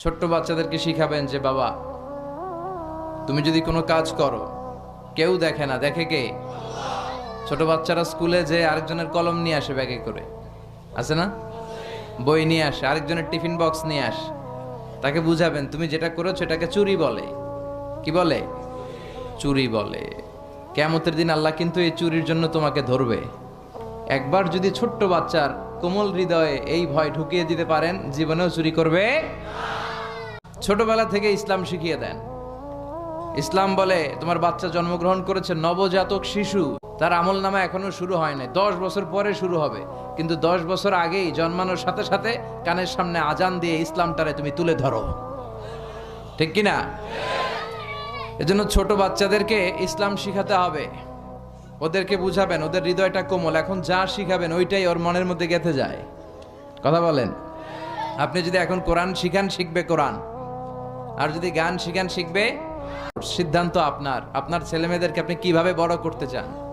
ছোট্ট বাচ্চাদেরকে শিখাবেন যে, বাবা, তুমি যদি কোনো কাজ করো, কেউ দেখে না, দেখে কে? ছোট বাচ্চারা স্কুলে যে আরেকজনের কলম নিয়ে আসে ব্যাগে করে। আছে না? বই নিয়ে আসে, আরেকজনের টিফিন বক্স নিয়ে আসে। তাকে বুঝাবেন, তুমি যেটা করেছ, এটাকে চুরি বলে। কি বলে? চুরি বলে। কেমতের দিন আল্লাহ কিন্তু এই চুরির জন্য তোমাকে ধরবে। একবার যদি ছোট্ট বাচ্চার কোমল হৃদয়ে এই ভয় ঢুকিয়ে দিতে পারেন, জীবনেও চুরি করবে। ছোটবেলা থেকে ইসলাম শিখিয়ে দেন। ইসলাম বলে, তোমার বাচ্চা জন্মগ্রহণ করেছে নবজাতক শিশু। তার আমল নামা এখনও শুরু হয় নাই। দশ বছর পরে শুরু হবে। কিন্তু দশ বছর আগেই জন্মানোর সাথে সাথে কানের সামনে আজান দিয়ে ইসলামটারে তুমি তুলে ধরো। ঠিক কিনা? এজন্য ছোট বাচ্চাদেরকে ইসলাম শিখাতে হবে। ওদেরকে বুঝাবেন, ওদের হৃদয়টা কোমল। এখন যা শিখাবেন, ওইটাই ওর মনের মধ্যে গেঁথে যায়। কথা বলেন? আপনি যদি এখন কোরআন শিখান, শিখবে কোরআন। আর যদি গান শিখান শিখবে সিদ্ধান্ত আপনার। আপনার ছেলেমেয়েদেরকে আপনি কীভাবে বড় করতে চান?